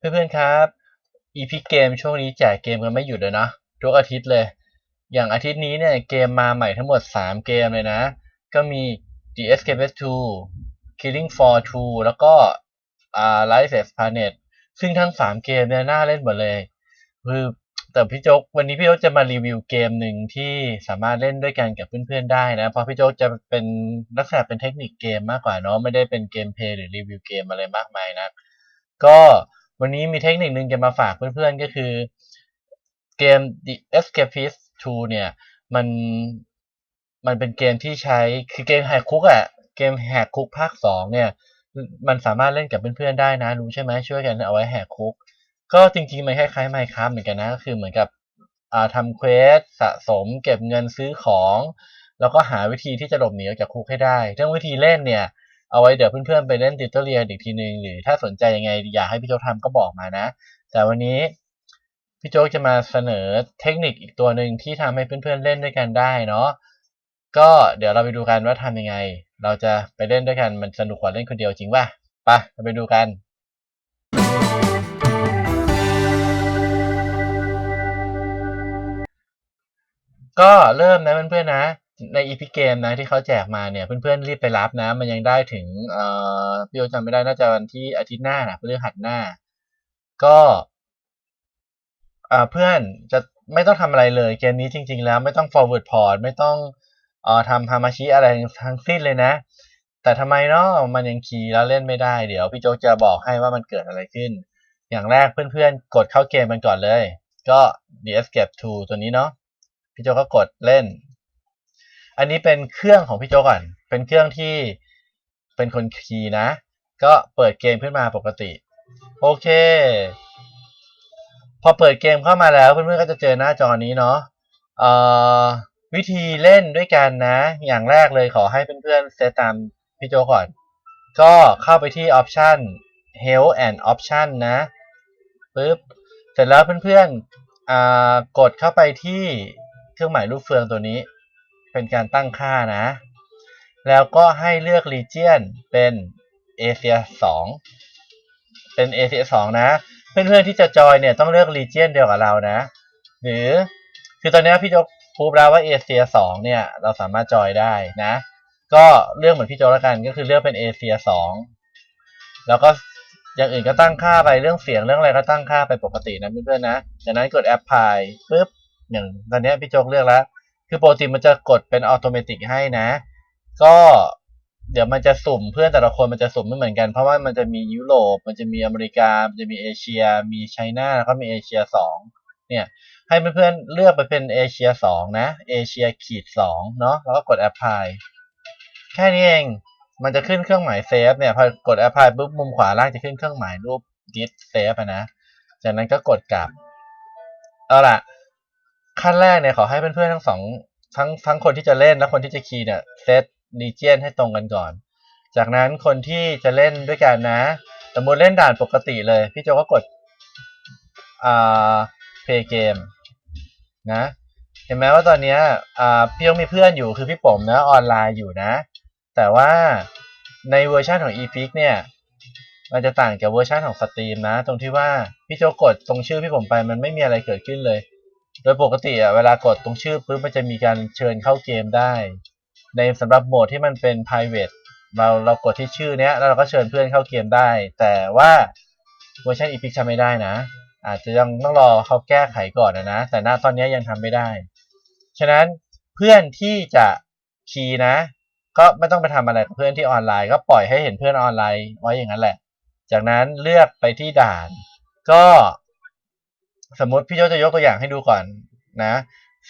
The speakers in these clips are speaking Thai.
เพื่อนๆครับ EP เกมช่วงนี้แจกเกมกันไม่หยุดเลยนะทุกอาทิตย์เลย อย่างอาทิตย์นี้เนี่ยเกมมาใหม่ทั้งหมด 3 เกมเลยนะ ก็มี The Escapist 2 Killing Floor 2 แล้วก็อ่า Life as Planet ซึ่งทั้ง 3 เกมเนี่ยน่าเล่นหมดเลยคือแต่พี่โจ๊กวันนี้พี่โจ๊กจะมารีวิวเกมหนึ่งที่สามารถเล่นด้วยกันกับเพื่อนๆได้นะ เพราะพี่โจ๊กจะเป็นลักษณะเป็นเทคนิคเกมมากกว่าเนาะไม่ได้เป็นเกมเพลย์หรือรีวิวเกมอะไรมากมายนะก็ วันนี้มีเทคนิคหนึ่งจะมาฝากเพื่อนๆก็คือเกม The Escapist 2 เนี่ย มันมันเป็นเกมที่ใช้คือเกมแหกคุกอะเกมแหกคุกภาคสองเนี่ย มันสามารถเล่นกับเพื่อนๆได้นะ รู้ใช่ไหมช่วยกันเอาไว้แหกคุก ก็จริงๆ มันคล้ายๆ Minecraft เหมือนกันนะก็คือเหมือนกับทำเควสสะสมเก็บเงินซื้อของ แล้วก็หาวิธีที่จะหลบหนีออกจากคุกให้ได้ เรื่องวิธีเล่นเนี่ย เอาไว้เดี๋ยวเพื่อนๆไปเล่นติวเตอร์เรียนอีกทีนึงหรือถ้าสนใจยังไงอยากให้พี่โจ๊กทำก็บอกมานะ แต่วันนี้พี่โจ๊กจะมาเสนอเทคนิคอีกตัวหนึ่งที่ทำให้เพื่อนๆเล่นด้วยกันได้เนาะก็เดี๋ยวเราไปดูกันว่าทำยังไง เราจะไปเล่นด้วยกันมันสนุกกว่าเล่นคนเดียวจริงป่ะไปเราไปดูกันก็เริ่มนะเพื่อนๆนะ ในอีพิเกมนะที่เขาแจกมาเนี่ย เพื่อนๆรีบไปรับนะ มันยังได้ถึงเอ่อพี่โอจำไม่ได้น่าจะวันที่อาทิตย์หน้านะพฤหัสหน้า ก็อ่าเพื่อนจะไม่ต้องทำอะไรเลยเกมนี้จริง ๆ แล้วไม่ต้อง forward port ไม่ต้องเอ่อทำฮามาชิอะไรทั้งสิ้นเลยนะ แต่ทำไมเนาะมันยังคีย์แล้วเล่นไม่ได้เดี๋ยวพี่โจจะบอกให้ว่ามันเกิดอะไรขึ้น อย่างแรกเพื่อนๆ กดเข้าเกมมันก่อนเลย ก็ The Escape 2 ตัวนี้เนาะพี่โจก็กดเล่น อันนี้เป็นเครื่องของพี่โจก่อน เป็นเครื่องที่เป็นคนคีย์นะ ก็เปิดเกมขึ้นมาปกติ โอเค พอเปิดเกมเข้ามาแล้วเพื่อนๆก็จะเจอหน้าจอนี้เนาะเอ่อวิธีเล่นด้วยกันนะ อย่างแรกเลยขอให้เพื่อนๆเซตตามพี่โจก่อน ก็เข้าไปที่ Option Health and Option นะปึ๊บเสร็จแล้วเพื่อนๆกดเข้าไปที่เครื่องหมายรูปเฟืองตัวนี้ เป็นการตั้งค่านะ แล้วก็ให้เลือก Region เป็น Asia 2เป็น Asia 2นะ เพื่อนๆที่จะจอยเนี่ยต้องเลือก Region เดียวกับเรานะ หรือคือตอนนี้พี่โจกพูดแล้วว่า Asia 2เนี่ยเราสามารถจอยได้นะ ก็เลือกเหมือนพี่โจกแล้วกันก็คือเลือกเป็น Asia 2แล้วก็อย่างอื่นก็ตั้งค่าไปเรื่องเสียงเรื่องอะไรก็ตั้งค่าไปปกตินะเพื่อนๆนะจากนั้นกด Apply ปุ๊บอย่างตอนนี้พี่โจกเลือกแล้ว คือปกติมันจะกดเป็นออโตเมติให้นะ ก็เดี๋ยวมันจะสุ่มเพื่อนแต่ละคนมันจะสุ่มไม่เหมือนกัน เพราะว่ามันจะมียุโรป มันจะมีอเมริกา มันจะมีเอเชีย มีไชน่าแล้วก็มีเอเชียสองเนี่ยให้เพื่อนๆเลือกไปเป็นเอเชียสองนะเอเชียขีดสองเนาะแล้วก็กด apply แค่นี้เองมันจะขึ้นเครื่องหมายเซฟเนี่ยพอกด apply ปุ๊บมุมขวาล่างจะขึ้นเครื่องหมายรูป git save อะนะ จากนั้นก็กดกลับเอาล่ะ ขั้นแรกเนี่ยขอให้เพื่อนๆทั้งสองทั้งทั้งคนที่จะเล่นและคนที่จะคีย์เนี่ยเซตดีเจียนให้ตรงกันก่อน จากนั้นคนที่จะเล่นด้วยกันนะ สมมติเล่นด่านปกติเลย พี่โจก็กดอ่า play game นะเห็นไหมว่าตอนนี้อ่าพี่ยังมีเพื่อนอยู่คือพี่ป๋มนะออนไลน์อยู่นะ แต่ว่าในเวอร์ชันของ epic เนี่ยมันจะต่างจากเวอร์ชันของสตรีมนะ ตรงที่ว่าพี่โจกดตรงชื่อพี่ผมไปมันไม่มีอะไรเกิดขึ้นเลย โดยปกติอะเวลากดตรงชื่อปุ๊บมันจะมีการเชิญเข้าเกมได้ ในสำหรับโหมดที่มันเป็น private เราเรากดที่ชื่อเนี้ยแล้วเราก็เชิญเพื่อนเข้าเกมได้ แต่ว่าเวอร์ชัน epic ทำไม่ได้นะ อาจจะยังต้องรอเขาแก้ไขก่อนนะนะ แต่ณตอนนี้ยังทำไม่ได้ ฉะนั้นเพื่อนที่จะคีย์นะ ก็ไม่ต้องไปทำอะไรกับเพื่อนที่ออนไลน์ ก็ปล่อยให้เห็นเพื่อนออนไลน์ไว้อย่างนั้นแหละ จากนั้นเลือกไปที่ด่าน ก็ สมมติพี่โจจะยกตัวอย่างให้ดูก่อนนะ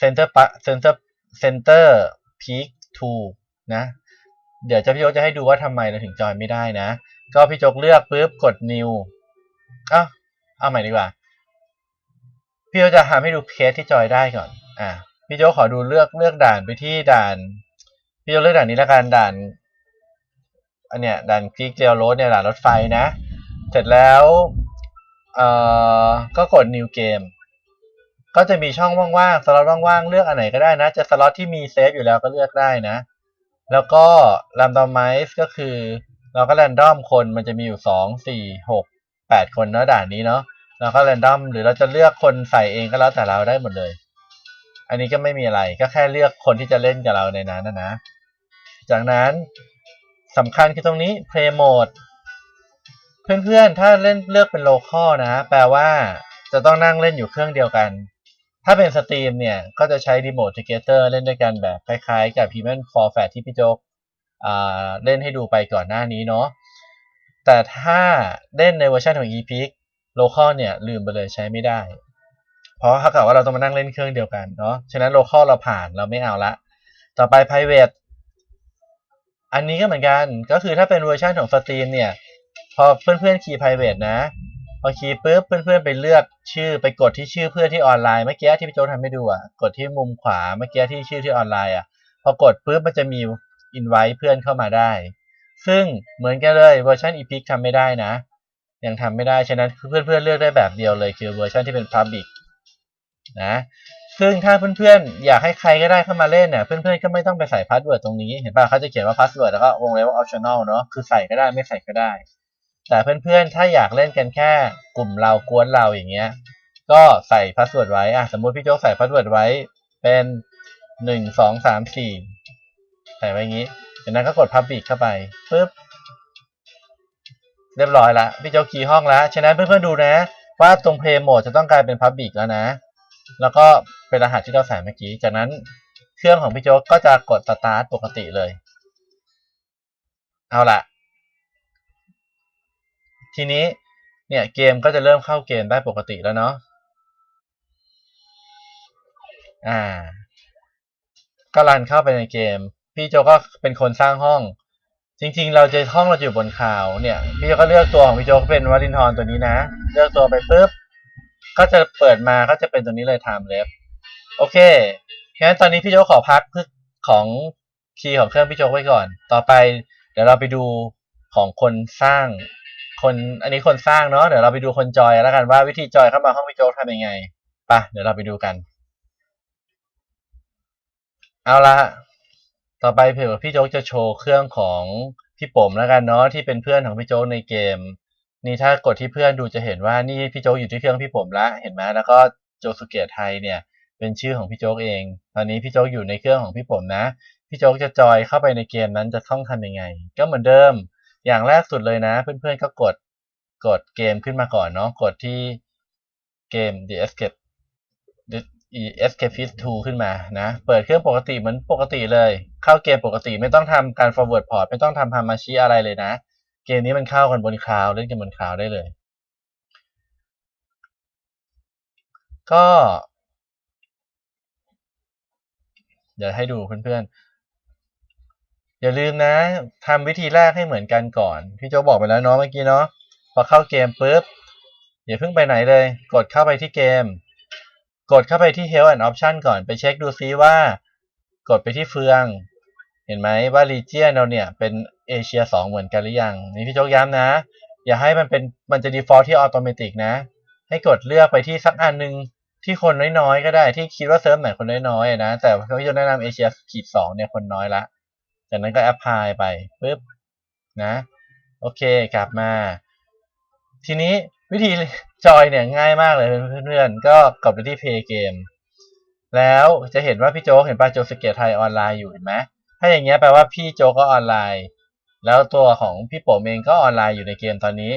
center center center peak to นะ เดี๋ยวจะพี่โจจะให้ดูว่าทำไมเราถึงจอยไม่ได้นะ ก็พี่โจกเลือกปุ๊บกด new อ้าเอาใหม่ดีกว่า พี่โจจะทำให้ดูเคสที่จอยได้ก่อน อะ พี่โจขอดูเลือกเลือกด่านไปที่ด่าน พี่โจเลือกด่านนี้ละกันด่าน อันเนี้ยด่านคลิกเจลโรดเนี่ยด่านรถไฟนะ เสร็จแล้ว เอ่อก็กด new game ก็จะมีช่องว่างๆสล็อตว่างๆเลือกอันไหนก็ได้นะ จะสล็อตที่มีเซฟอยู่แล้วก็เลือกได้นะ แล้วก็ randomize ก็คือ เราก็ random คนมันจะมีอยู่สองสี่หกแปดคนเนาะด่านนี้เนาะแล้วก็แรนดอมหรือเราจะเลือกคนใส่เองก็แล้วแต่เราได้หมดเลย อันนี้ก็ไม่มีอะไรก็แค่เลือกคนที่จะเล่นกับเราในนั้นนะนะ จากนั้นสำคัญคือตรงนี้ play mode เพื่อนๆ ถ้าเล่นเลือกเป็น local นะ แปลว่าจะต้องนั่งเล่นอยู่เครื่องเดียวกัน ถ้าเป็นสตรีมเนี่ย ก็จะใช้ remote together เล่นด้วยกันแบบคล้ายๆ กับ Human for Fat ที่พี่โจ๊กเล่นให้ดูไปก่อนหน้านี้เนาะ แต่ถ้าเล่นในเวอร์ชันของ ePic local เนี่ยลืมไปเลยใช้ไม่ได้ เพราะถ้าเกิดว่าเราต้องมานั่งเล่นเครื่องเดียวกันเนาะ ฉะนั้น local เราผ่านเราไม่เอาละ ต่อไป private อันนี้ก็เหมือนกัน ก็คือถ้าเป็นเวอร์ชันของสตรีมเนี่ย พอเพื่อนๆคีย์ private นะ พอคีย์ปุ๊บเพื่อนๆไปเลือกชื่อไปกดที่ชื่อเพื่อนที่ออนไลน์เมื่อกี้ที่พี่โจทำให้ดูอะกดที่มุมขวาเมื่อกี้ที่ชื่อที่ออนไลน์อะพอกดปุ๊บมันจะมี invite เพื่อนเข้ามาได้ ซึ่งเหมือนกันเลยเวอร์ชัน epic ทำไม่ได้นะ ยังทำไม่ได้ฉะนั้นเพื่อนๆเลือกได้แบบเดียวเลยคือเวอร์ชันที่เป็น public นะซึ่งถ้าเพื่อนๆ อยากให้ใครก็ได้เข้ามาเล่นเนี่ยเพื่อนๆ ก็ไม่ต้องไปใส่พาสเวิร์ดตรงนี้ เห็นป่ะเขาจะเขียนว่าพาสเวิร์ดแล้วก็วงเล็บว่า optional เนาะคือใส่ก็ได้ไม่ใส่ก็ได้ แต่เพื่อนๆ ถ้าอยากเล่นกันแค่กลุ่มเรากวนเราอย่างเงี้ย ก็ใส่พาสเวิร์ดไว้อะสมมุติพี่โจ๊กใส่พาสเวิร์ดไว้เป็นหนึ่งสองสามสี่ใส่ไว้อย่างงี้จากนั้นก็กด public เข้าไปปึ๊บเรียบร้อยละพี่โจ๊กคีย์ห้องแล้วฉะนั้นเพื่อนๆดูนะ ว่าตรง play mode จะต้องกลายเป็น public แล้วนะ แล้วก็เป็นรหัสที่เราใส่เมื่อกี้ จากนั้นเครื่องของพี่โจ๊กก็จะกด start ปกติเลย เอาละ ทีนี้เนี่ยเกมก็จะเริ่มเข้าเกมได้ปกติแล้วเนาะอ่า ก็รันเข้าไปในเกม พี่โจก็เป็นคนสร้างห้อง จริง ๆ เราจะห้องเราอยู่บนคลาวเนี่ย พี่โจก็เลือกตัวของพี่โจเป็นวารินทรตัวนี้นะ เลือกตัวไปปุ๊บก็จะเปิดมาก็จะเป็นตัวนี้เลย time l e f โอเคงั้นตอนนี้พี่โจขอพักพึกของคีย์ของเครื่องพี่โจไว้ก่อน ต่อไปเดี๋ยวเราไปดูของคนสร้าง คนอันนี้คนสร้างเนาะเดี๋ยวเราไปดูคนจอยแล้วกันว่าวิธีจอยเข้ามาห้องพี่โจ๊กทำยังไงปะเดี๋ยวเราไปดูกัน เอาละต่อไปเผื่อพี่โจ๊กจะโชว์เครื่องของพี่ป๋มแล้วกันเนาะที่เป็นเพื่อนของพี่โจ๊กในเกม นี่ถ้ากดที่เพื่อนดูจะเห็นว่านี่พี่โจ๊กอยู่ที่เครื่องพี่ป๋มละเห็นไหมแล้วก็โจสุเกะไทยเนี่ย เป็นชื่อของพี่โจ๊กเอง ตอนนี้พี่โจ๊กอยู่ในเครื่องของพี่ป๋มนะพี่โจ๊กจะจอยเข้าไปในเกมนั้นจะต้องทำยังไง ก็เหมือนเดิม อย่างแรกสุดเลยนะ เพื่อนๆก็กดกดเกมขึ้นมาก่อนเนาะกดที่เกม The Escape The Escapist 2 ขึ้นมานะ เปิดเครื่องปกติเหมือนปกติเลย เข้าเกมปกติไม่ต้องทำการ forward port ไม่ต้องทำฮามาชิอะไรเลยนะ เกมนี้มันเข้ากันบนคลาวเล่นกันบนคลาวได้เลย ก็ เดี๋ยวให้ดูเพื่อนๆ อย่าลืมนะทำวิธีแรกให้เหมือนกันก่อน พี่โจบอกไปแล้วเนาะเมื่อกี้เนาะพอเข้าเกมปุ๊บอย่าเพิ่งไปไหนเลย กดเข้าไปที่เกม กดเข้าไปที่ Health and Option ก่อนไปเช็คดูซิว่า กดไปที่เฟือง เห็นไหมว่า Region เราเนี่ยเป็นเอเชีย2เหมือนกันหรือยังนี่พี่โจกย้ำนะ อย่าให้มันเป็นมันจะ default ที่ automatic นะ ให้กดเลือกไปที่สักอันหนึ่งที่คนน้อยๆ ก็ได้ที่คิดว่าเซิร์ฟไหนคนน้อยๆนะ แต่พี่โจแนะนำเอเชียขีดสองเนี่ยคนน้อยละ จากนั้นก็แอปพลายไปปุ๊บนะโอเคกลับมา ทีนี้วิธีจอยเนี่ยง่ายมากเลยเพื่อนๆก็กลับไปที่ Play Game แล้วจะเห็นว่าพี่โจ๊กเห็นป่ะโจสเกตไทยออนไลน์อยู่เห็นไหมถ้าอย่างเงี้ยแปลว่าพี่โจ๊กก็ออนไลน์ แล้วตัวของพี่โป๋มเองก็ออนไลน์อยู่ในเกมตอนนี้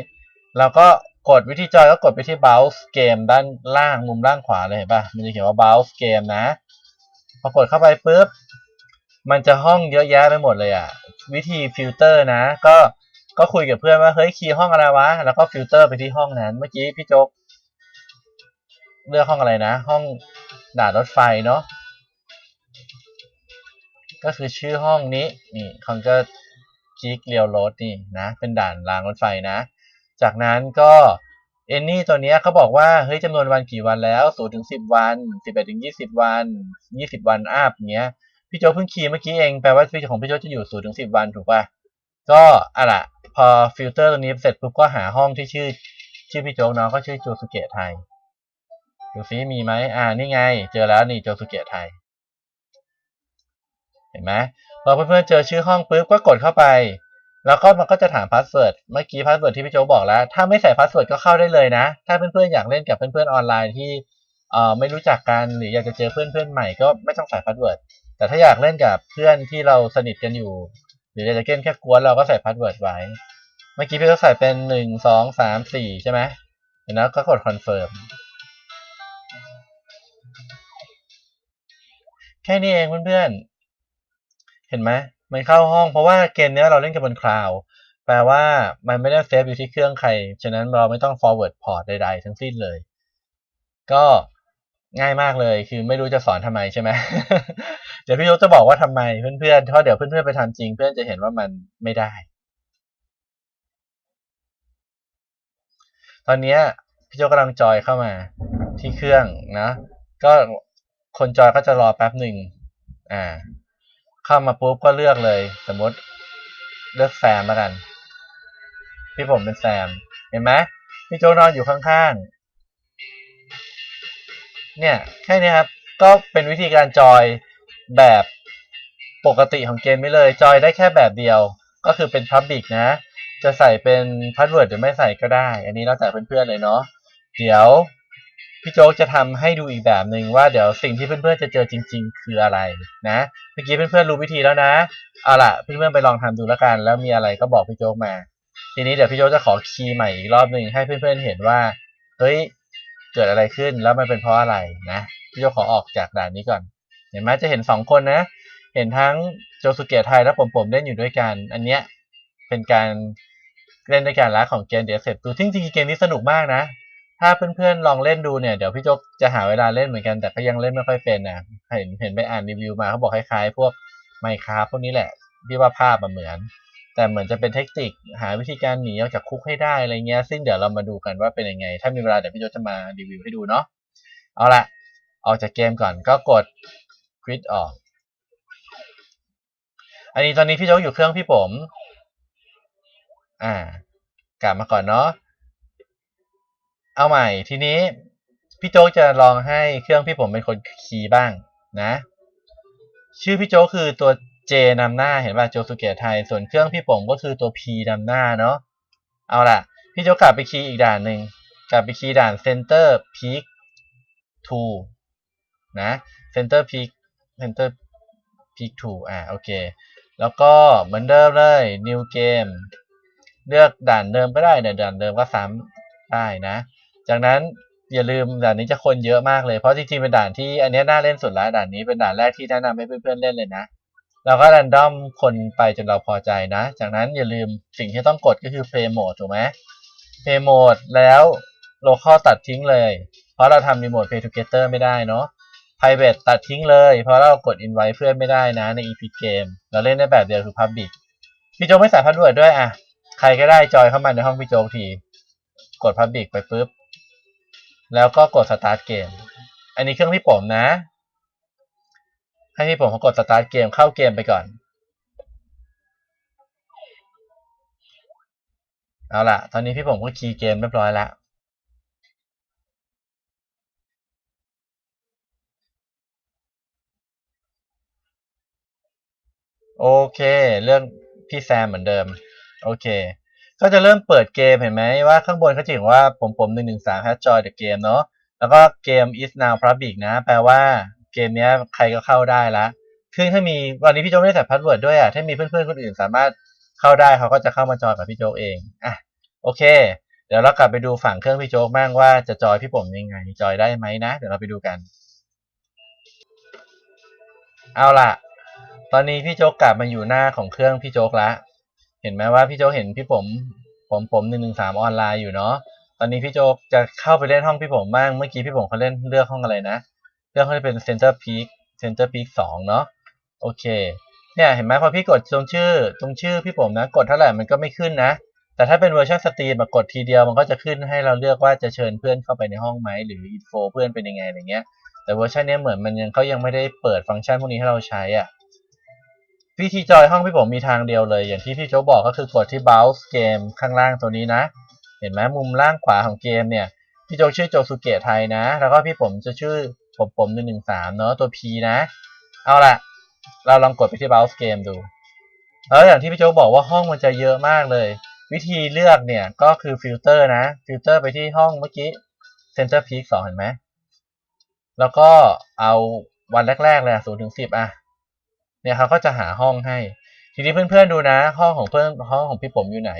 เราก็กดวิธีจอยก็กดไปที่ Browse Game ด้านล่างมุมล่างขวาเลยเห็นป่ะมันจะเขียนว่า Browse Game นะพอกดเข้าไปปุ๊บ มันจะห้องเยอะแยะไปหมดเลยอะ วิธีฟิลเตอร์นะ ก็ก็คุยกับเพื่อนว่าเฮ้ยคีย์ห้องอะไรวะ แล้วก็ฟิลเตอร์ไปที่ห้องนั้น เมื่อกี้พี่โจ๊กเลือกห้องอะไรนะ ห้องด่านรถไฟเนาะก็คือชื่อห้องนี้นี่คอนเกอร์จิกเรียวโรดนี่นะเป็นด่านรางรถไฟนะ จากนั้นก็เอนนี่ตัวนี้เขาบอกว่าเฮ้ยจำนวนวันกี่วันแล้วศูนถึงสิบวันสิบเอ็ดถึงยี่สิบวันยี่สิบวันอัพเงี้ย พี่โจเพิ่งคีย์เมื่อกี้เองแปลว่าพี่ของพี่โจจะอยู่ศูนย์ถึงสิบวันถูกป่ะก็อะล่ะ พอฟิลเตอร์ตรงนี้เสร็จปุ๊บก็หาห้องที่ชื่อ ชื่อพี่โจเนาะก็ชื่อโจสุเกะไทยดูซิมีไหมอ่านี่ไง เจอแล้วนี่โจสุเกะไทย เห็นไหมพอเพื่อนๆเจอชื่อห้องปุ๊บก็กดเข้าไป แล้วก็มันก็จะถามพาสเวิร์ดเมื่อกี้พาสเวิร์ดที่พี่โจบอกแล้ว ถ้าไม่ใส่พาสเวิร์ดก็เข้าได้เลยนะ ถ้าเพื่อนๆอยากเล่นกับเพื่อนๆออนไลน์ที่เอ่อไม่รู้จักกันหรืออยากจะเจอเพื่อนๆใหม่ก็ไม่ต้องใส่พาสเวิร์ด แต่ถ้าอยากเล่นกับเพื่อนที่เราสนิทกันอยู่ หรืออยากจะเล่นแค่กวนเราก็ใส่พาสเวิร์ดไว้ เมื่อกี้พี่ก็ใส่เป็นหนึ่งสองสามสี่ใช่ไหมเห็นแล้วก็กดคอนเฟิร์มแค่นี้เองเพื่อนๆ เห็นไหมมันเข้าห้องเพราะว่าเกมนี้เราเล่นกันบนคลาวแปลว่ามันไม่ได้เซฟอยู่ที่เครื่องใคร ฉะนั้นเราไม่ต้อง forward port ใดๆ ทั้งสิ้นเลย ก็ง่ายมากเลย คือไม่รู้จะสอนทำไมใช่ไหม เดี๋ยวพี่ยกจะบอกว่าทำไมเพื่อนๆเพราะเดี๋ยวเพื่อนๆไปทำจริง เพื่อนจะเห็นว่ามันไม่ได้ ตอนเนี้ยพี่โจกำลังจอยเข้ามาที่เครื่องนะก็คนจอยก็จะรอแป๊บหนึ่งอ่า เข้ามาปุ๊บก็เลือกเลย สมมติเลือกแซมแล้วกัน พี่ผมเป็นแซม เห็นไหมพี่โจนอนอยู่ข้างๆ เนี่ย แค่นี้ครับ ก็เป็นวิธีการจอย แบบปกติของเกมไม่เลย จอยได้แค่แบบเดียว ก็คือเป็น Public นะ จะใส่เป็นพาสเวิร์ดหรือไม่ใส่ก็ได้ อันนี้แล้วแต่เพื่อนๆเลยเนาะ เดี๋ยวพี่โจ๊กจะทำให้ดูอีกแบบหนึ่งว่าเดี๋ยวสิ่งที่เพื่อนๆจะเจอจริง ๆ คืออะไรนะ เมื่อกี้เพื่อนๆรู้วิธีแล้วนะ เอาล่ะเพื่อนๆไปลองทำดูแล้วกัน แล้วมีอะไรก็บอกพี่โจ๊กมา ทีนี้เดี๋ยวพี่โจ๊กจะขอคีย์ใหม่อีกรอบหนึ่งให้เพื่อนๆเห็นว่า เฮ้ย เกิดอะไรขึ้นแล้วมันเป็นเพราะอะไรนะ พี่โจ๊กขอออกจากด่านนี้ก่อน เห็นไหมจะเห็นสองคนนะ เห็นทั้งโจสุเกะไทยและผมผมเล่นอยู่ด้วยกัน อันเนี้ยเป็นการเล่นด้วยกันละของเกมเดียเสร็จตัวจริงๆเกมนี้สนุกมากนะ ถ้าเพื่อนๆลองเล่นดูเนี่ยเดี๋ยวพี่โจกจะหาเวลาเล่นเหมือนกันแต่ก็ยังเล่นไม่ค่อยเป็นนะเห็นเห็นไปอ่านรีวิวมาเขาบอกคล้ายๆ พวกไมค์คราฟพวกนี้แหละพี่ว่าภาพมันเหมือน แต่เหมือนจะเป็นเทคนิคหาวิธีการหนีออกจากคุกให้ได้อะไรเงี้ยซึ่งเดี๋ยวเรามาดูกันว่าเป็นยังไง ถ้ามีเวลาเดี๋ยวพี่โจจะมารีวิวให้ดูเนาะเอาละออกจากเกมก่อนก็กด quit ออก อันนี้ตอนนี้พี่โจ๊กอยู่เครื่องพี่ผมอ่ากลับมาก่อนเนาะเอาใหม่ทีนี้พี่โจ๊กจะลองให้เครื่องพี่ผมเป็นคนคีย์บ้างนะ ชื่อพี่โจ๊กคือตัว J นำหน้าเห็นป่ะโจสุเกะไทย ส่วนเครื่องพี่ผมก็คือตัว P นำหน้าเนาะเอาล่ะ พี่โจ๊กกลับไปคีย์อีกด่านหนึ่งกลับไปคีย์ด่าน Center Peak 2นะ Center Peak Enter Peak 2อ่าโอเค แล้วก็เหมือนเดิมเลย new game เลือกด่านเดิมก็ได้เนี่ยด่านเดิมก็ซ้ำได้นะ จากนั้นอย่าลืมด่านนี้จะคนเยอะมากเลย เพราะจริงๆเป็นด่านที่อันนี้น่าเล่นสุดแล้วด่านนี้เป็นด่านแรกที่แนะนำให้เพื่อนๆเล่นเลยนะเราก็ r รนดอมคนไปจนเราพอใจนะ จากนั้นอย่าลืมสิ่งที่ต้องกดก็คือ play mode ถูกไหม play mode แล้ว local ตัดทิ้งเลย เพราะเราทำ remote play together ไม่ได้เนาะ private ตัดทิ้งเลย เพราะเรากด invite เพื่อนไม่ได้นะใน epic game เราเล่นได้แบบเดียวคือ public พี่โจไม่ใส่พาสเวิร์ดด้วยอะ ใครก็ได้จอยเข้ามาในห้องพี่โจที กด public ไปปุ๊บ แล้วก็กด start game อันนี้เครื่องพี่ผมนะ ให้พี่ผมเขากด start game เข้าเกมไปก่อน เอาล่ะ ตอนนี้พี่ผมก็คีย์เกมเรียบร้อยแล้ว โอเค เรื่องพี่แซมเหมือนเดิม โอเค ก็จะเริ่มเปิดเกมเห็นไหมว่าข้างบนเขาจะเขียนว่าผมผมหนึ่งหนึ่งสาม has joined the game เนาะแล้วก็เกม is now public นะ แปลว่าเกมนี้ใครก็เข้าได้ละซึ่งถ้ามีวันนี้พี่โจ๊กไม่ได้ใส่พาสเวิร์ดด้วยอะถ้ามีเพื่อนๆคนอื่นสามารถเข้าได้เขาก็จะเข้ามาจอยกับพี่โจ๊กเองอะโอเค เดี๋ยวเรากลับไปดูฝั่งเครื่องพี่โจ๊กบ้างว่าจะจอยพี่ผมยังไง จอยได้ไหมนะ เดี๋ยวเราไปดูกัน เอาล่ะ ตอนนี้พี่โจ๊กกลับมาอยู่หน้าของเครื่องพี่โจ๊กละ เห็นไหมว่าพี่โจ๊กเห็นพี่ผม ผมผมหนึ่งหนึ่งสามออนไลน์อยู่เนาะ ตอนนี้พี่โจ๊กจะเข้าไปเล่นห้องพี่ผมบ้าง เมื่อกี้พี่ผมเขาเล่นเลือกห้องอะไรนะ เลือกห้องที่เป็น Center Peak Center Peak สองเนาะ โอเค เนี่ยเห็นไหมพอพี่กดตรงชื่อ ตรงชื่อพี่ผมนะ กดเท่าไหร่มันก็ไม่ขึ้นนะ แต่ถ้าเป็นเวอร์ชันสตรีมกดทีเดียวมันก็จะขึ้นให้เราเลือกว่าจะเชิญเพื่อนเข้าไปในห้องไหมหรืออินโฟเพื่อนเป็นยังไงอะไรเงี้ย แต่เวอร์ชันนี้เหมือนมันยังเขายังไม่ได้เปิดฟังก์ชันพวกนี้ให้เราใช้อะ วิธีจอยห้องพี่ผมมีทางเดียวเลย อย่างที่พี่โจกบอกก็คือกดที่ browse game ข้างล่างตัวนี้นะ เห็นไหมมุมล่างขวาของเกมเนี่ย พี่โจกชื่อโจสุเกะไทยนะ แล้วก็พี่ผมจะชื่อผมผมหนึ่งหนึ่งสามเนาะตัว P นะ เอาละเราลองกดไปที่ browse game ดู แล้วอย่างที่พี่โจ๊กบอกว่าห้องมันจะเยอะมากเลย วิธีเลือกเนี่ยก็คือฟิลเตอร์นะฟิลเตอร์ไปที่ห้องเมื่อกี้ Center Peak สองเห็นไหมแล้วก็เอาวันแรกๆเลยศูนย์ถึงสิบอะ เนี่ยเขาก็จะหาห้องให้ ทีนี้เพื่อนๆดูนะ ห้องของเพื่อนห้องของพี่ผมอยู่ไหน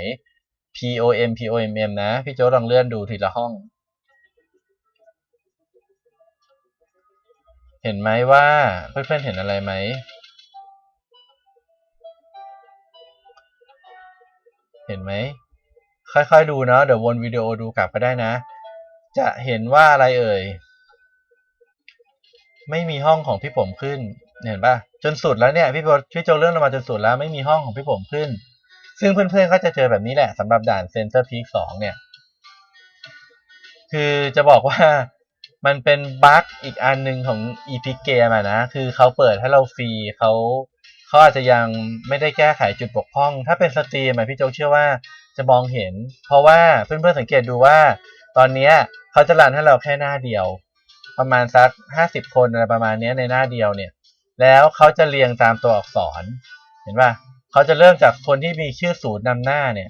P O M P O M M นะ พี่โจลองเลื่อนดูทีละห้อง เห็นไหมว่าเพื่อนๆเห็นอะไรไหมเห็นไหม ค่อยๆดูเนาะเดี๋ยววนวิดีโอดูกลับก็ได้นะ จะเห็นว่าอะไรเอ่ย ไม่มีห้องของพี่ผมขึ้น เห็นปะ จนสุดแล้วเนี่ยพี่โจพี่โจเลื่อนลงมาจนสุดแล้วไม่มีห้องของพี่ผมขึ้น ซึ่งเพื่อนๆก็จะเจอแบบนี้แหละสำหรับด่านเซนเตอร์พีคสองเนี่ย คือจะบอกว่ามันเป็นบั๊กอีกอันหนึ่งของ Epic Game อะนะ คือเขาเปิดให้เราฟรีเขาเขาอาจจะยังไม่ได้แก้ไขจุดบกพร่อง ถ้าเป็นสตรีมอะพี่โจเชื่อว่าจะมองเห็น เพราะว่าเพื่อนๆสังเกตดูว่า ตอนนี้เขาจะรันให้เราแค่หน้าเดียว ประมาณสักห้าสิบคนอะไรประมาณนี้ในหน้าเดียวเนี่ย แล้วเขาจะเรียงตามตัวอักษร เห็นป่ะเขาจะเริ่มจากคนที่มีชื่อศูนย์นำหน้าเนี่ย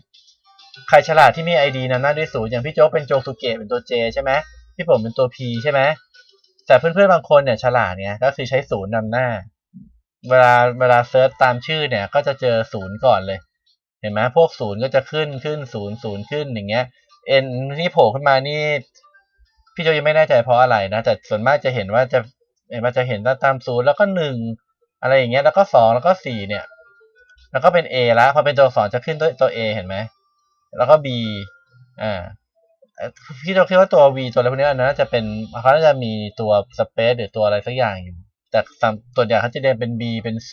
ใครฉลาดที่มี ID นำหน้าด้วยศูนย์อย่างพี่โจ๊กเป็นโจสุเกะเป็นตัว J ใช่ไหมพี่ผมเป็นตัว P ใช่ไหมแต่เพื่อนๆบางคนเนี่ยฉลาดเนี่ยก็คือใช้ศูนย์นำหน้า เวลาเวลาเซิร์ชตามชื่อเนี่ย ก็จะเจอศูนย์ก่อนเลย เห็นไหมพวกศูนย์ก็จะขึ้นขึ้นศูนย์ศูนย์ขึ้นอย่างเงี้ยเอ็นที่โผล่ขึ้นมานี่พี่โจยังไม่แน่ใจเพราะอะไรนะแต่ส่วนมากจะเห็นว่าจะ เห็นว่าจะเห็นตามศูนย์แล้วก็หนึ่งอะไรอย่างเงี้ยแล้วก็สองแล้วก็สี่เนี่ย แล้วก็เป็น A แล้วพอเป็นตัวอักษรจะขึ้นตัวตัว A เห็นไหมแล้วก็ B อ่าพี่โจคิดว่าตัว V ตัวอะไรพวกนี้น่าจะเป็นเขาน่าจะมีตัวสเปซหรือตัวอะไรสักอย่างอยู่ แต่สำตัวใหญ่เขาจะเรียนเป็น B เป็น C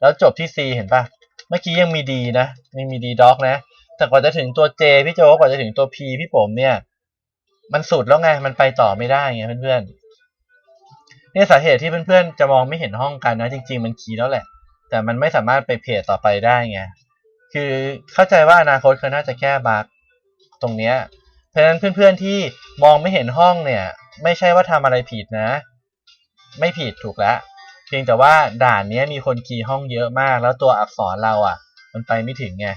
แล้วจบที่ C เห็นปะเมื่อกี้ยังมี D นะยังมี D doc นะ แต่กว่าจะถึงตัว J พี่โจกว่าจะถึงตัว P พี่ผมเนี่ย มันสุดแล้วไง มันไปต่อไม่ได้ไงเพื่อนๆ นี่สาเหตุที่เพื่อนๆจะมองไม่เห็นห้องกันนะ จริง ๆ มันคีย์แล้วแหละ แต่มันไม่สามารถไปเพจต่อไปได้ไงคือเข้าใจว่าอนาคตเขาน่าจะแก้บั๊กตรงเนี้ยเพราะฉะนั้นเพื่อนๆที่มองไม่เห็นห้องเนี่ย ไม่ใช่ว่าทำอะไรผิดนะ ไม่ผิดถูกแล้วเพียงแต่ว่าด่านนี้มีคนคีย์ห้องเยอะมาก แล้วตัวอักษรเราอะ มันไปไม่ถึงไง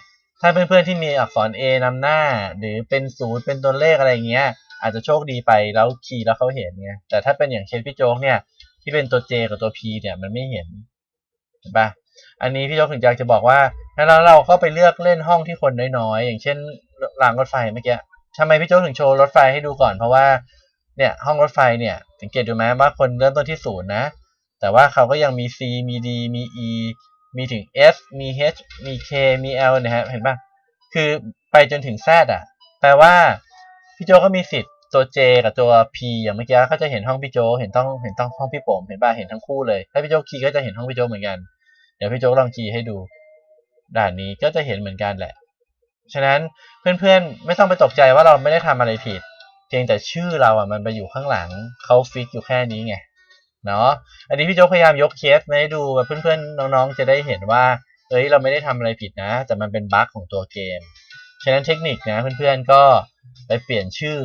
ถ้าเพื่อนๆที่มีอักษร A นำหน้า หรือเป็นศูนย์เป็นตัวเลขอะไรเงี้ย อาจจะโชคดีไปแล้วคีย์แล้วเขาเห็นไงแต่ถ้าเป็นอย่างเคสพี่โจ๊กเนี่ย ที่เป็นตัว J กับตัว P เนี่ยมันไม่เห็นเห็นปะอันนี้พี่โจ๊กถึงอยากจะบอกว่างั้นแล้วเราก็ไปเลือกเล่นห้องที่คนน้อยๆ อย่างเช่นรางรถไฟเมื่อกี้ทำไมพี่โจ๊กถึงโชว์รถไฟให้ดูก่อนเพราะว่าเนี่ยห้องรถไฟเนี่ยสังเกตดูไหมว่าคนเริ่มต้นที่ศูนย์นะ แต่ว่าเขาก็ยังมี C มี D มี E มีถึง F มี H มี K มี L นะฮะเห็นปะคือไปจนถึง Z อะ แปลว่า พี่โจก็มีสิทธิ์ตัว J กับตัว P อย่างเมื่อกี้ก็จะเห็นห้องพี่โจเห็นต้องเห็นต้องห้องพี่ผมเห็นป่ะเห็นทั้งคู่เลยถ้าพี่โจคีย์ก็จะเห็นห้องพี่โจเหมือนกัน เดี๋ยวพี่โจลองคีย์ให้ดู ด่านนี้ก็จะเห็นเหมือนกันแหละ ฉะนั้นเพื่อนๆไม่ต้องไปตกใจว่าเราไม่ได้ทำอะไรผิด เพียงแต่ชื่อเราอะมันไปอยู่ข้างหลังเขาฟิกอยู่แค่นี้ไงเนาะอันนี้พี่โจพยายามยกเคสมาให้ดูแบบเพื่อนๆน้องๆจะได้เห็นว่าเอ้ยเราไม่ได้ทำอะไรผิดนะ แต่มันเป็นบั๊กของตัวเกม ฉะนั้นเทคนิคนะเพื่อนๆก็ไปเปลี่ยนชื่อ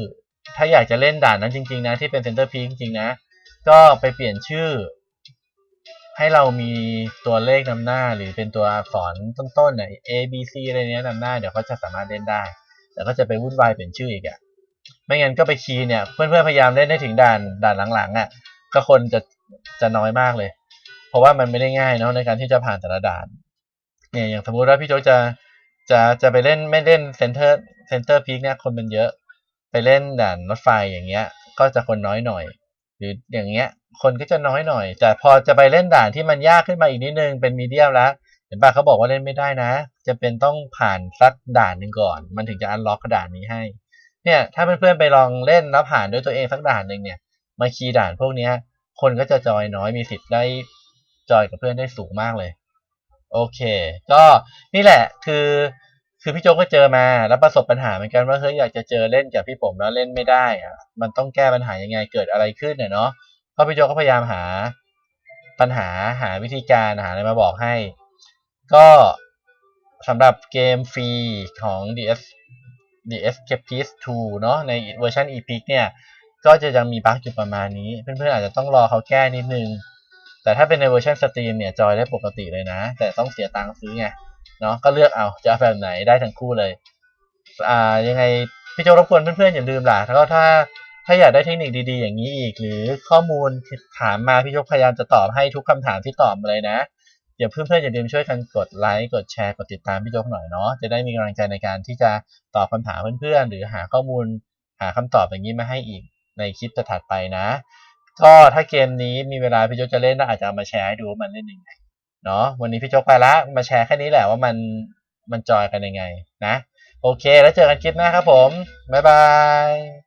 ถ้าอยากจะเล่นด่านนั้นจริงๆนะที่เป็นเซนเตอร์พีจริงๆนะก็ไปเปลี่ยนชื่อ ให้เรามีตัวเลขนำหน้าหรือเป็นตัวอักษรต้นๆเนี่ย A B C อะไรเนี้ยนำหน้าเดี๋ยวเขาจะสามารถเล่นได้ แต่ก็จะไปวุ่นวายเปลี่ยนชื่ออีกอะไม่งั้นก็ไปคีย์เนี่ยเพื่อนๆพยายามเล่นได้ถึงด่านด่านหลังๆอะก็คนจะจะน้อยมากเลย เพราะว่ามันไม่ได้ง่ายเนาะในการที่จะผ่านแต่ละด่านเนี่ยอย่างสมมุติว่าพี่โจจะ จะจะไปเล่นไม่เล่นเซนเตอร์เซนเตอร์พีคเนี่ยคนมันเยอะ ไปเล่นด่านรถไฟอย่างเงี้ย ก็จะคนน้อยหน่อย หรืออย่างเงี้ย คนก็จะน้อยหน่อย แต่พอจะไปเล่นด่านที่มันยากขึ้นมาอีกนิดนึงเป็นมีเดียมแล้วเห็นป่ะเขาบอกว่าเล่นไม่ได้นะ จะเป็นต้องผ่านสักด่านหนึ่งก่อน มันถึงจะอันล็อกด่านนี้ให้ เนี่ย ถ้าเพื่อนๆไปลองเล่นแล้วผ่านด้วยตัวเองสักด่านหนึ่งเนี่ย มาคีย์ด่านพวกเนี้ย คนก็จะจอยน้อยมีสิทธิ์ได้จอยกับเพื่อนได้สูงมากเลย โอเค ก็นี่แหละคือคือพี่โจกก็เจอมาแล้วประสบปัญหาเหมือนกันว่าเฮ้ยอยากจะเจอเล่นกับพี่ผมแล้วเล่นไม่ได้อะมันต้องแก้ปัญหายังไงเกิดอะไรขึ้นเนี่ยเนาะก็พี่โจกก็พยายามหาปัญหาหาวิธีการหาอะไรมาบอกให้ ก็สำหรับเกมฟรีของ DS DS Capis 2เนาะในเวอร์ชัน Epic เนี่ย ก็จะยังมีบั๊กอยู่ประมาณนี้ เพื่อนๆอาจจะต้องรอเขาแก้นิดนึง แต่ถ้าเป็นในเวอร์ชันสตรีมเนี่ยจอยได้ปกติเลยนะ แต่ต้องเสียตังค์ซื้อไงเนาะก็เลือกเอาจะเอาแบบไหนได้ทั้งคู่เลยอ่ายังไงพี่โจรบกวนเพื่อนๆอย่าลืมล่ะแล้วก็ถ้าถ้าอยากได้เทคนิคดีๆ อย่างนี้อีก หรือข้อมูลถามมาพี่โจพยายามจะตอบให้ทุกคำถามที่ตอบมาเลยนะเดี๋ยวเพื่อนๆอย่าลืมช่วยกันกดไลค์กดแชร์กดติดตามพี่โจหน่อยเนาะจะได้มีกำลังใจในการที่จะตอบคำถามเพื่อนๆหรือหาข้อมูลหาคำตอบอย่างนี้มาให้อีกในคลิปถัดไปนะ ก็ถ้าเกมนี้มีเวลาพี่โจ๊กจะเล่นก็อาจจะเอามาแชร์ให้ดูว่ามันเล่นยังไงเนาะวันนี้พี่โจ๊กไปละมาแชร์แค่นี้แหละว่ามันมันจอยกันยังไงนะ โอเค แล้วเจอกันคลิปหน้าครับผม บ๊ายบาย